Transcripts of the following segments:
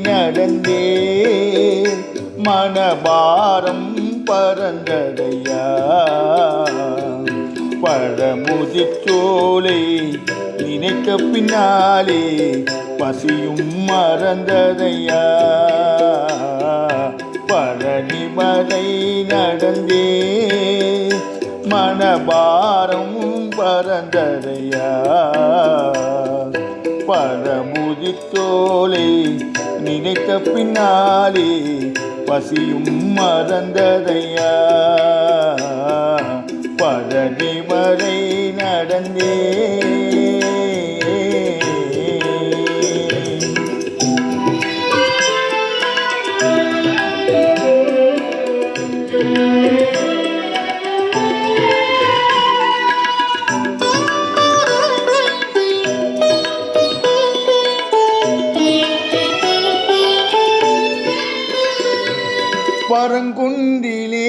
நடந்தே மனபாரம் பறந்ததையா பழமுதிர்ச்சோலை நினைக்க பின்னாலே பசியும் மறந்ததையா? பழனிமலை நடந்தே மனபாரம் பறந்ததையா பழமுதிர்ச்சோலை நினைத்த பின்னாலே பசியும் மறந்ததையா? பழனிமலை நடந்தே பரங்குன்றிலே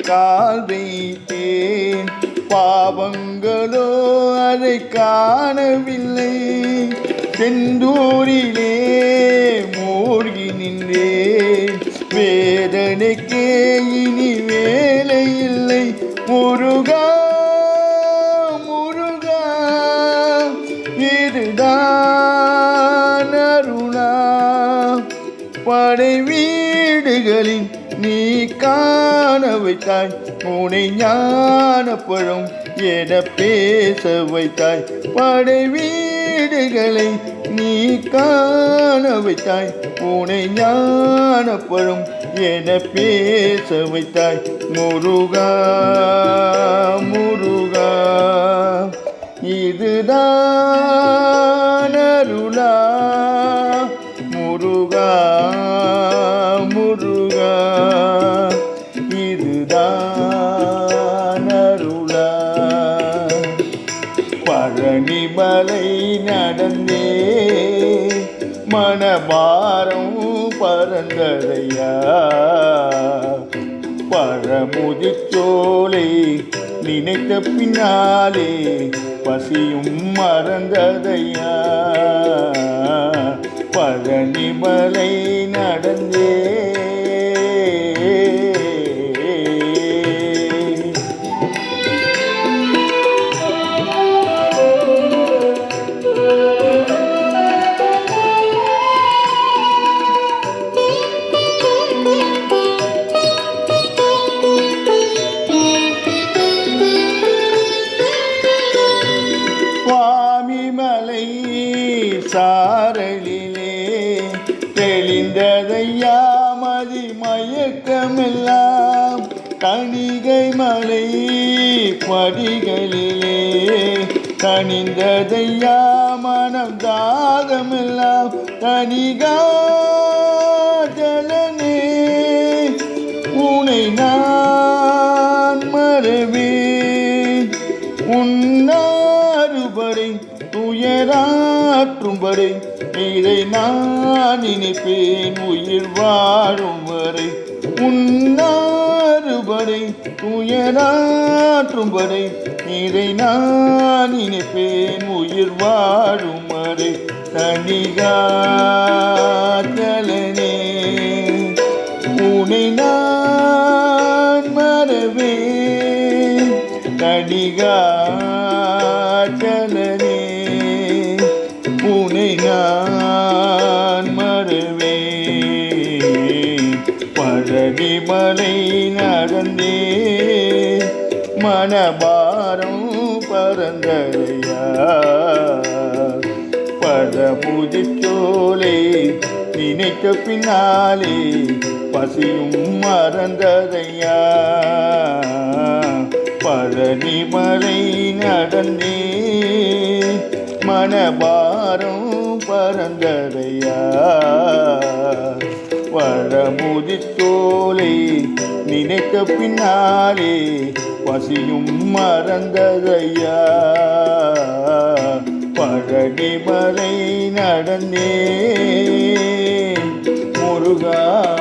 கால் வைத்தேன். பாவங்களோ அதை காணவில்லை. செந்தூரிலே மூழ்கி நின்றேன். வேதனைக்கே இனி வேலை இல்லை. முருகா முருகா இதுதான் அருணா. படைவீ வீடுகளில் நீ காண வைத்தாய். உனை ஞான பழம் என பேச வைத்தாய். படை வீடுகளை நீ காண வைத்தாய். உனை ஞான பழம் என பேச வைத்தாய். முருகா முருகா இதுதான் மலை நடந்தே மனபாரம் பறந்ததையா? பழமுதிர்ச்சோலை நினைத்த பின்னாலே பசியும் மறந்ததையா? பழனிமலை நடந்தே சாரலிலே தெளிந்ததையா மதி மயக்கமெல்லாம் கணிகை மலை படிகளிலே கனிந்ததையா மனம் தாகமெல்லாம் கனிகா உனை நான் மறவேன். உன்னாறுபடை உயராற்றும்படி இதை நான் நினைப்பேன் உயிர் வாழும் வரை உன்னாறுபடை துயராற்றும் இதை நான் நினைப்பேன் உயிர் வாழும் வரை தனிகாத்தலனே உனை நான் மறவே தனிகா கடிகாச்சலனே உனை நான் மறவேன். பழனிமலை நடந்தே மனபாரம் பறந்ததையா பழமுதிச்சோலை நினைக்க பின்னாலே பசியும் மறந்ததையா. பழனிமலை நடந்தே. மனபாரம் பரந்தரையா பழமுதித்தோலை நினைத்த பின்னாலே பசியும் மறந்ததையா. பழனிமலை நடந்தே. முருகா